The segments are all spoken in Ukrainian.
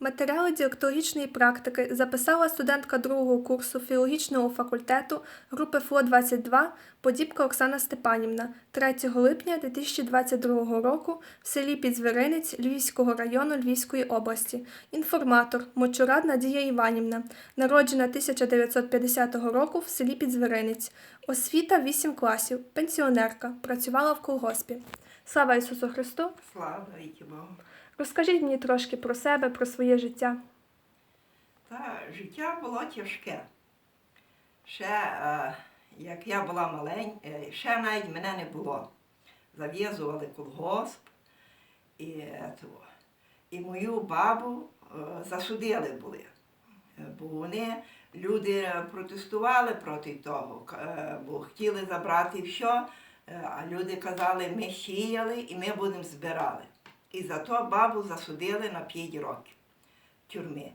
Матеріали діалектологічної практики записала студентка другого курсу філологічного факультету групи ФЛО-22 Подібка Оксана Степанівна 3 липня 2022 року в селі Підзверинець Львівського району Львівської області. Інформатор Мочурад Надія Іванівна, народжена 1950 року в селі Підзверинець. Освіта 8 класів, пенсіонерка, працювала в колгоспі. Слава Ісусу Христу! Слава Богу. Розкажіть мені трошки про себе, про своє життя. Та життя було тяжке. Ще, е, як я була маленька, ще навіть мене не було. Зав'язували колгосп і, е, того. і мою бабу е, засудили були. Е, Бо вони, люди протестували проти того, е, бо хотіли забрати все, е, а люди казали, ми сіяли і ми будемо збирали. І зато бабу засудили на 5 років тюрми.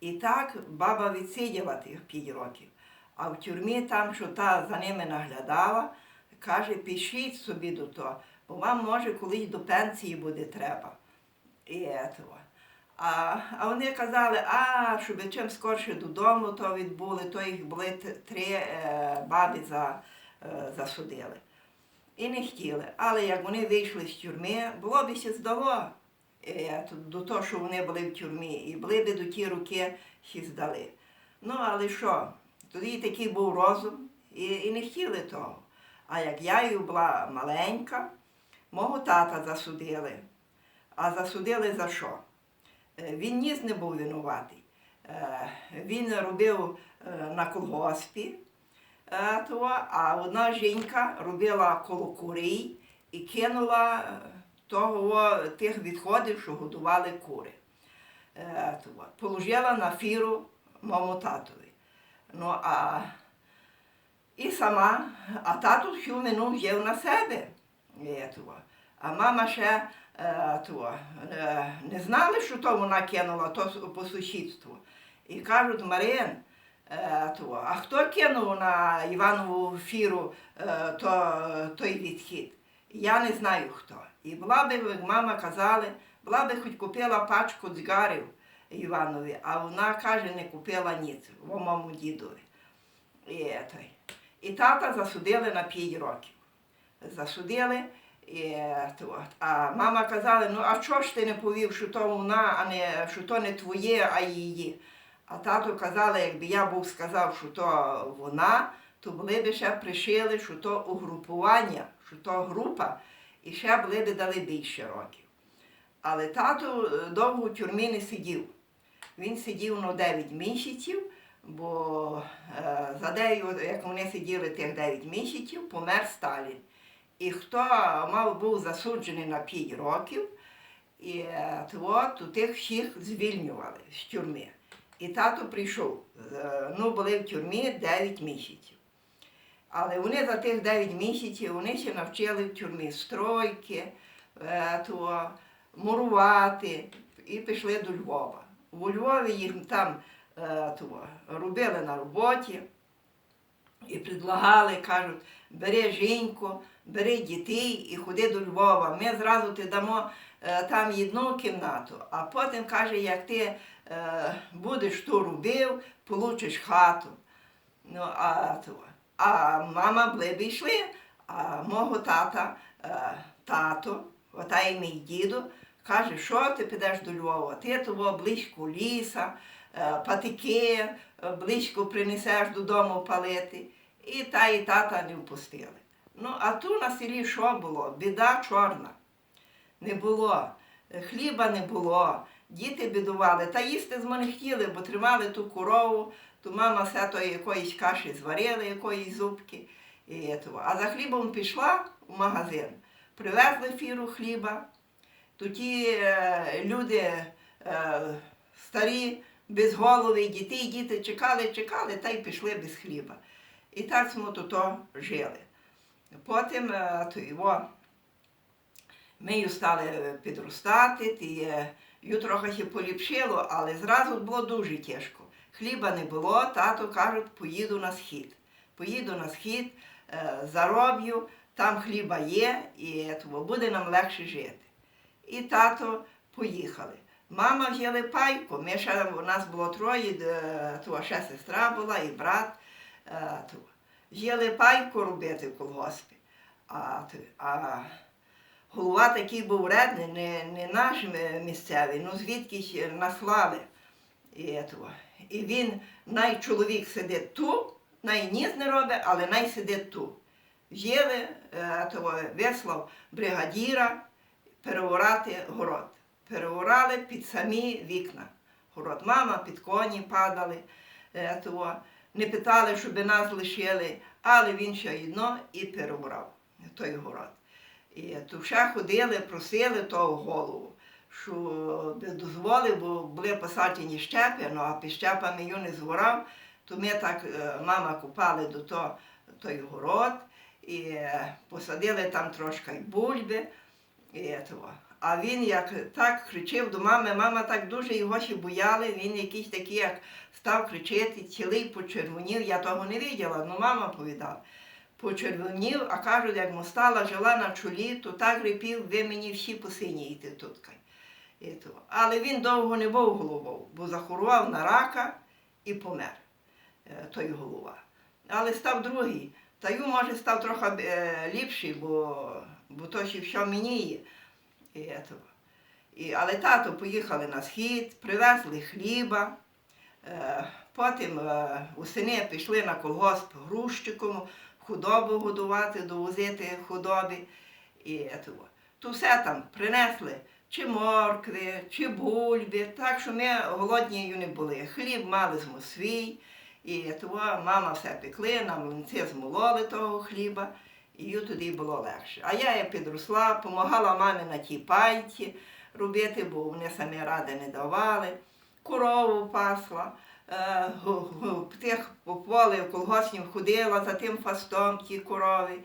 І так баба відсиділа тих 5 років. А в тюрмі там, що та за ними наглядала, каже, пишіть собі до того, бо вам може колись до пенсії буде треба. І этого. А, а вони казали, а щоб чим скорше додому то відбули, то їх були три е, баби за, е, засудили. І не хотіли. Але як вони вийшли з тюрми, було б ще здало е, до того, що вони були в тюрмі, і були б до ті руки ще здали. Ну, але що, тоді такий був розум, і, і не хотіли того. А як я і була маленька, мого тата засудили. А засудили за що? Е, Він ніс не був винуватий. Е, Він робив на колгоспі, е, то, а одна жінка робила коло курей і кинула е, того, тих відходів, що годували кури. Е, то, Положила на фіру моєму татові. Ну, а, і сама, а тато всю вину взяв на себе. Е, то, А мама ще то, е, не знали, що то вона кинула то по сусідству. І кажуть, Марин, е, то, а хто кинув на Іванову фіру е, то, той відхід? Я не знаю хто. І була би, мама казали, була би хоч купила пачку дзгарів Іванові, а вона каже, не купила ніц в моєму дідові. І, той. і тата засудили на 5 років. Засудили. І, то, а мама казала, ну а чого ж ти не повів, що то вона, а не що то не твоє, а її. А тато казала, якби я був сказав, що то вона, то були б ще пришили, що то угрупування, що то група, і ще були б дали більше років. Але тато е, довго в тюрмі не сидів. Він сидів на 9 місяців, бо е, за дею, як вони сиділи тих 9 місяців, помер Сталін. І хто мав був засуджений на 5 років, і е, то, то тих всіх звільнювали з тюрми. І тато прийшов. Е, Ну, були в тюрмі 9 місяців. Але вони за тих 9 місяців вони ще навчили в тюрмі стройки, е, то, мурувати і пішли до Львова. У Львові їх там е, то, робили на роботі і предлагали, кажуть, бери жінку, бери дітей і ходи до Львова. Ми зразу ти дамо там одну кімнату, а потім каже, як ти будеш то робив, получиш хату. Ну, а, то, а мама були б йшли, а мого тата, е, тато, ота і мій діду, каже, що ти підеш до Львова? Ти того близько ліса, е, патики, е, близько принесеш додому палити. І та і тата не впустили. Ну, а ту на селі що було? Біда чорна. Не було. Е, Хліба не було, діти бідували. Та їсти з мене хотіли, бо тримали ту корову, то мама все то якоїсь каші зварила, якоїсь зубки. І того. А за хлібом пішла в магазин, привезли фіру хліба. То ті е, люди е, старі, без голови, дітей, діти чекали, чекали, та й пішли без хліба. І так ми тут жили. Потім е, то його, ми стали підростати, і її трохи поліпшило, але зразу було дуже тяжко. Хліба не було, тато кажуть, поїду на схід. Поїду на схід, е, зароблю, там хліба є, і тому буде нам легше жити. І тато поїхали. Мама взяли пайку, ми ще, у нас було троє, е, то ще сестра була і брат. е. Взяли пайку робити в колгоспі. А, а голова такий був вредний, не, не наш місцевий, ну звідкись наслали. І, і він, най чоловік сидить ту, най ніс не робить, але най сидить ту. Взяли, е, того, вислав бригадіра переорати город. Переорали під самі вікна. Город мама, під коні падали. Е, того. Не питали, щоб нас лишили, але він ще одно і переорав той город. І то ще ходили, просили того голову, що би дозволив, бо були посаджені щепи, ну а під щепами його не згорав, то ми так, е, мама купали до того, той город і посадили там трошки бульби. І того. А він як так кричив до мами, мама так дуже його ще бояли, він якийсь такий, як став кричати, цілий почервонів, я того не виділа, ну мама повідала. Почервонів, а кажуть, як му стала жила на чолі, то так репів, ви мені всі посинієте тут. кай». І то. Але він довго не був головою, бо захворував на рака і помер е, той голова. Але став другий. Та ю, може, став трохи е, ліпший, бо, бо то ще все мініє. І, ето. і, але тато поїхали на схід, привезли хліба. Е, потім е, усини пішли на колгосп грузчиком, худобу годувати, довозити худобі. І, ето. То все там принесли чи моркви, чи бульби, так що ми голодні не були. Хліб мали змо свій. І того мама все пекли, нам млинці змололи того хліба, і тоді було легше. А я підросла, допомагала мамі на тій пайці робити, бо вони самі ради не давали. Корову пасла, тих по полі в колгоспнів ходила за тим фастом ті корови.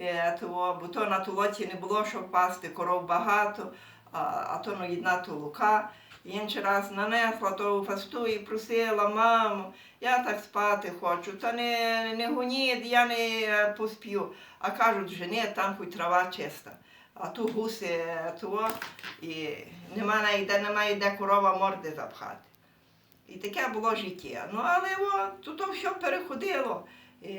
Е, того, бо то на толоці не було що пасти, коров багато, а, а то ну, одна толука. Інший раз нанесла того фасту і просила маму, я так спати хочу, та не, не гоніть, я не е, поспію. А кажуть, жени, там хоч трава чиста. А ту гуси е, того, і нема де, немає де корова морди запхати. І таке було життя. Ну, але о, то все переходило. І.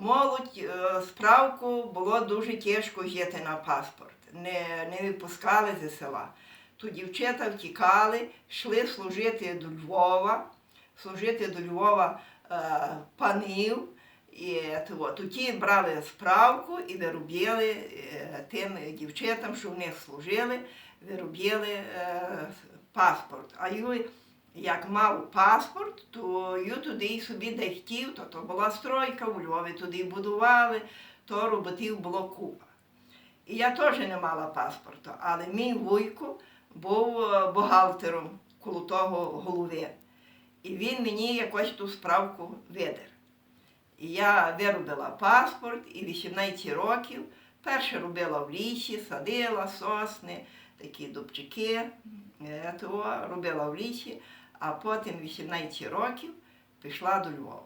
Молодь, е, справку було дуже тяжко жити на паспорт. Не, не випускали зі села. То дівчата втікали, йшли служити до Львова, служити до Львова е, панів. І то, брали справку і виробляли е, тим дівчатам, що в них служили, виробляли е, паспорт. А ю, як мав паспорт, то ю туди й собі де хотів, то, то була стройка у Львові, туди будували, то роботів було купа. І я теж не мала паспорту, але мій вуйко був е, бухгалтером коло того голови. І він мені якось ту справку видер. І я виробила паспорт і 18 років. Перше робила в лісі, садила сосни, такі дубчики, е, того, робила в лісі, а потім 18 років пішла до Львова.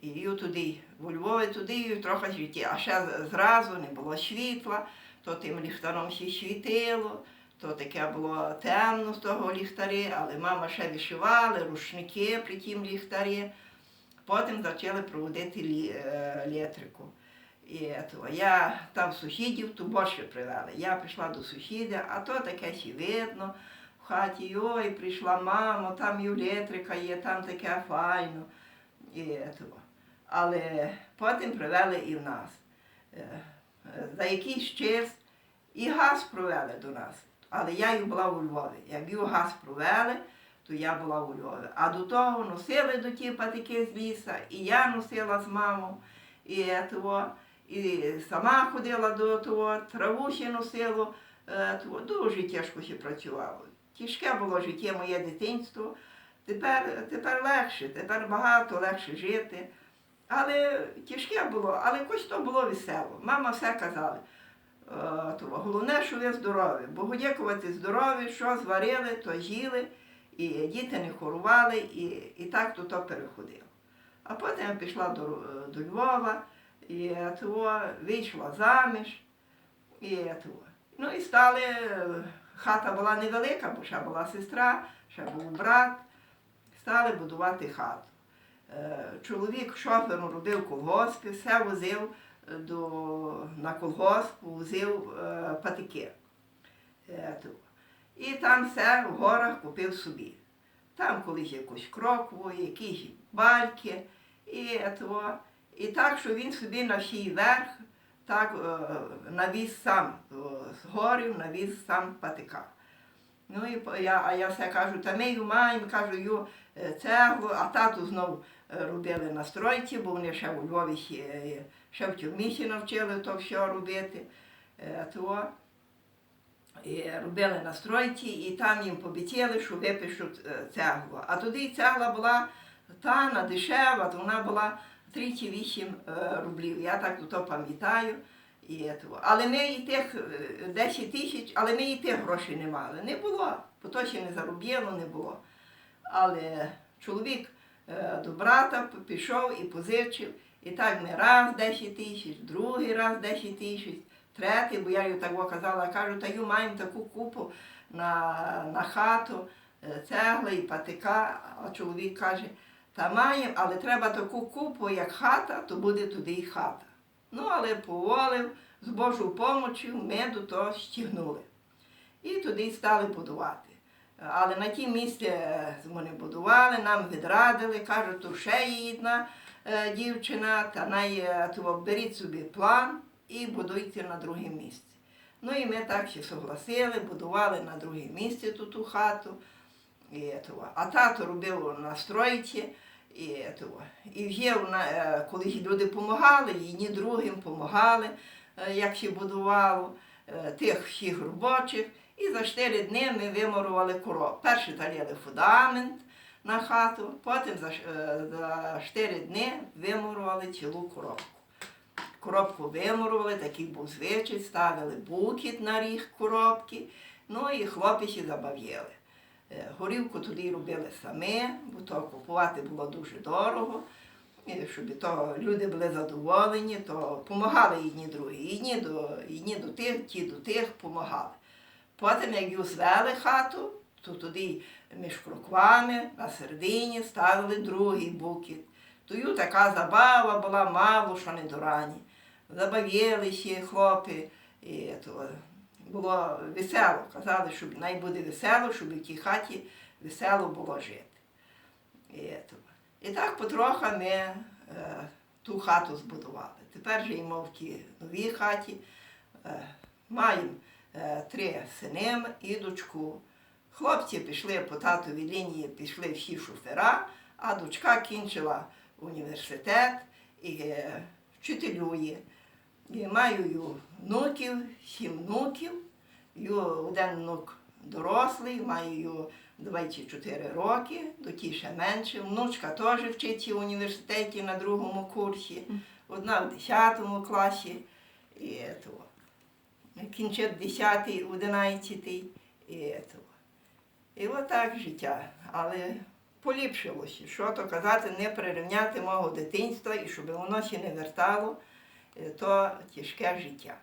І туди, у Львові туди трохи життя. А ще зразу не було світла, то тим ліхтаром ще світило, то таке було темно з того ліхтарі, але мама ще вишивала, рушники при тім ліхтарі. Потім почали проводити е, електрику. І то, я там сусідів ту борщі привели. Я пішла до сусіда, а то таке ще видно хаті, ой, прийшла мама, там і електрика є, там таке файно. І то. Але потім привели і в нас. Е, е, За якийсь час і газ провели до нас. Але я й була у Львові. Як його газ провели, то я була у Львові. А до того носили до ті патики з ліса, і я носила з мамою, і, того, і сама ходила до того, траву ще носила, е, того. дуже тяжко ще працювало. Тяжке було життя моє дитинство. Тепер, тепер легше, тепер багато легше жити. Але тяжке було, але якось то було весело. Мама все казала. Е, Головне, що ви здорові. Богу дякувати здорові, що зварили, то їли, і діти не хорували, і, і так то, то переходило. А потім я пішла до, до Львова, і того, вийшла заміж, і того. Ну і стали хата була невелика, бо ще була сестра, ще був брат. Стали будувати хату. Е, Чоловік шофером робив в все возив е, до, на колгосп, возив е, патики. І там все в горах купив собі. Там колись якусь крокву, якісь бальки, і, і так, що він собі на всій верх так е, навіз сам е, з горів, навіз сам патика. Ну і я, а я все кажу, та ми маємо, кажу, ю е, цеглу, а тату знов е, робили на стройці, бо вони ще у Львові ще, в тюрмі навчили то все робити. То, і робили на стройці, і там їм пообіцяли, що випишуть цеглу. А тоді цегла була тана, дешева, то вона була 38 е, рублів. Я так то пам'ятаю. І. Але ми і тих е, 10 тисяч, але ми і тих грошей не мали. Не було, бо то ще не заробіло, не було. Але чоловік е, до брата пішов і позичив. І так ми раз 10 тисяч, другий раз 10 тисяч, третій, бо я їй так казала, кажу, та ю маємо таку купу на, на хату, е, цегли і патика. А чоловік каже, та маємо, але треба таку купу, як хата, то буде туди і хата. Ну, але поволив, з Божою помочю ми до того стігнули. І туди стали будувати. Але на тім місці е, вони будували, нам відрадили, кажуть, то ще є одна е, дівчина, та най, е, то беріть собі план і будуйте на друге місце. Ну і ми так ще согласили, будували на друге місце ту, ту хату. І. А тато робив на стройці. І, того. і вже вона, е, коли люди допомагали, ні другим допомагали, як ще будувало, е, тих всіх робочих. І за 4 дні ми вимурували коров. Перші таліли фундамент на хату, потім за, ш- е, за 4 дні вимурували цілу коробку. Коробку вимурували, такий був звичай, ставили букет на ріг коробки, ну і хлопці забав'яли. Е, Горівку тоді робили самі, бо то купувати було дуже дорого. Щоб то люди були задоволені, то допомагали одні другі. Одні до, одні до тих, ті до тих допомагали. Потім, як її звели хату, то тоді між кроквами на середині ставили другий букет. Тою така забава була мало, що не до рані. Забав'ялися хлопці. І то було весело. Казали, що най буде весело, щоб в тій хаті весело було жити. І, так потроха ми е, ту хату збудували. Тепер живемо в тій новій хаті. Е, маємо е, три сини і дочку. Хлопці пішли по татовій лінії, пішли всі шофера, а дочка кінчила університет і вчителює. І маю ю внуків, сім внуків. Ю один внук дорослий, маю ю 24 роки, до ті ще менше. Внучка теж вчиться в університеті на другому курсі, одна в 10 класі. І, то, кінчить 10, 11. І, то. і отак життя. Але поліпшилося. Що то казати, не прирівняти мого дитинства і щоб воно ще не вертало, то тяжке життя.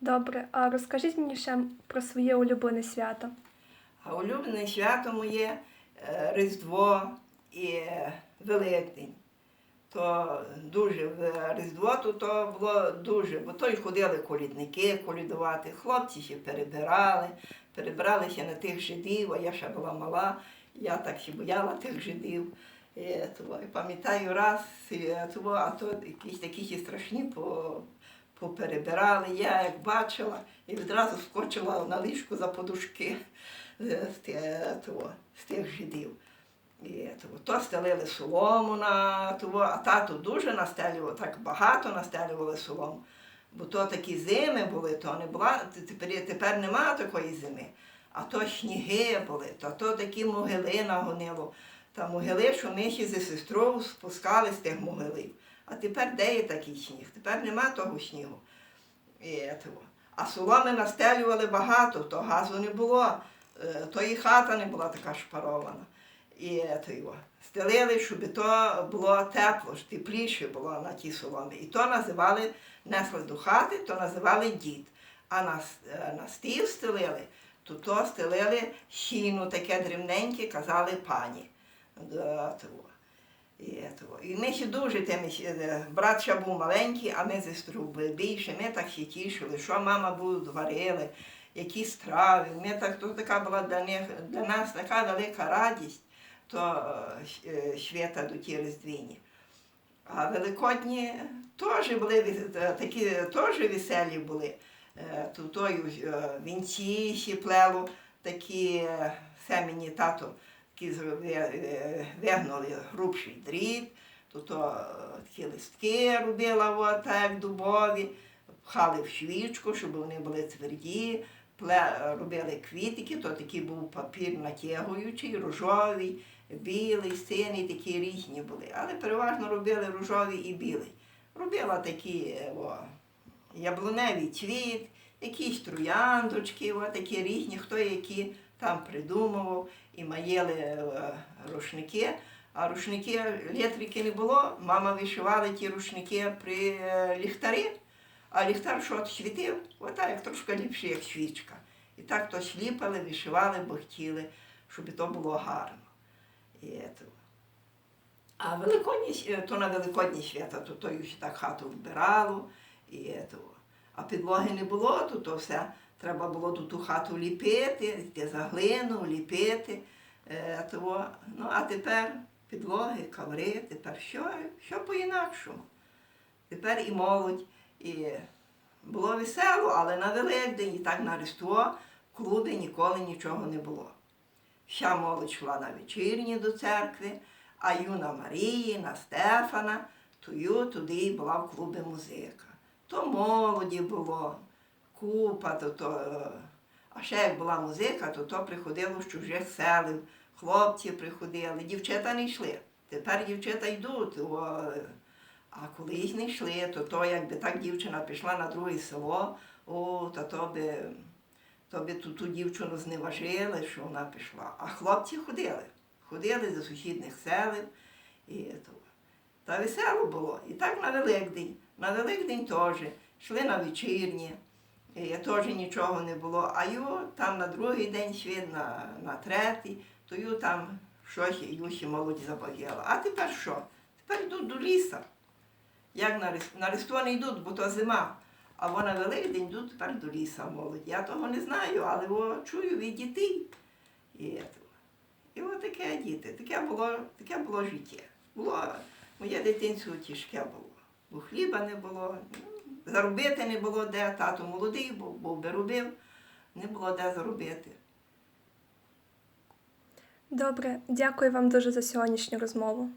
Добре, а розкажіть мені ще про своє улюблене свято. А улюблене свято моє е, Різдво і е, Великдень. То дуже в Різдво то, то було дуже, бо то й ходили колідники колідувати, хлопці ще перебирали, перебиралися на тих жидів, а я ще була мала, я так ще бояла тих жидів. І, того, і пам'ятаю раз, і, того, а то якісь такі страшні по, поперебирали. Я як бачила і відразу скочила на ліжку за подушки е, з, тих жидів. І то стелили солому на того, а тато дуже настелював, так багато настелювали солому. Бо то такі зими були, то не була, тепер, тепер немає такої зими. А то сніги були, то, то такі могили нагонило. Та могили, що ми зі сестрою спускали з тих могилів. А тепер де є такий сніг? Тепер нема того снігу. А соломи настелювали багато, то газу не було, е, то і хата не була така шпарована. І. Стелили, щоб то було тепло, тепліше було на ті соломи. І то називали, несли до хати, то називали дід. А на, е, на стіл стелили, то то стелили щіну таке дрібненьке, казали пані. Да, того. І, того. і ми ще дуже тими, ще, е, брат ще був маленький, а ми сестру були більше. Ми так ще тішили, що мама буде варили, які страви. Ми так, то така була для, них, для нас така велика радість, то е, е, свята до ті різдвіні. А великодні теж були такі теж веселі були. Тут вінці ще плело, такі все мені тато такі е, вигнули грубший дріт, то, такі листки робила, так, дубові, пхали в свічку, щоб вони були тверді, робили квітики, то такий був папір натягуючий, рожовий, білий, синий, такі різні були. Але переважно робили рожовий і білий. Робила такі е, о, яблуневий цвіт, якісь трояндочки, о, такі різні, хто які там придумував, і маєли е, рушники. А рушники, літрики не було, мама вишивала ті рушники при е, ліхтарі, а ліхтар що світив, отак як трошки ліпше, як свічка. І так то сліпали, вишивали, бо хотіли, щоб то було гарно. І. А великодні, е, то на великодні свята, то то ще так хату вбирало. І ето. А підлоги не було, то, то все треба було ту, ту хату ліпити, йти за глину, ліпити. Е, того. Ну, а тепер підлоги, коври, тепер що, що по-інакшому. Тепер і молодь, і було весело, але на Великдень і так на Різдво в клубі ніколи нічого не було. Вся молодь йшла на вечірні до церкви, а юна Марії, на Стефана, тую туди була в клубі музика. То молоді було, купа, то, то, е, а ще як була музика, то то приходило з чужих селів, хлопці приходили, дівчата не йшли. Тепер дівчата йдуть. О, а колись не йшли, то, то якби так дівчина пішла на друге село, о, то, то би то би ту, ту дівчину зневажили, що вона пішла. А хлопці ходили. Ходили до сусідних селів. І то. Та весело було. І так на Великдень. На Великдень теж. Йшли на вечірні. І теж нічого не було. А його там на другий день світ, на, на третій, то його там щось Юсі молодь забагала. А тепер що? Тепер йдуть до ліса. Як на, на Різдво не йдуть, бо то зима. А вона Великдень йдуть тепер до ліса молодь. Я того не знаю, але о, чую від дітей. І, і от таке діти, таке було, таке було життя. Було, моє дитинство тяжке було. Бо хліба не було, ну, заробити не було де, тато молодий був, був би робив, не було де заробити. Добре, дякую вам дуже за сьогоднішню розмову.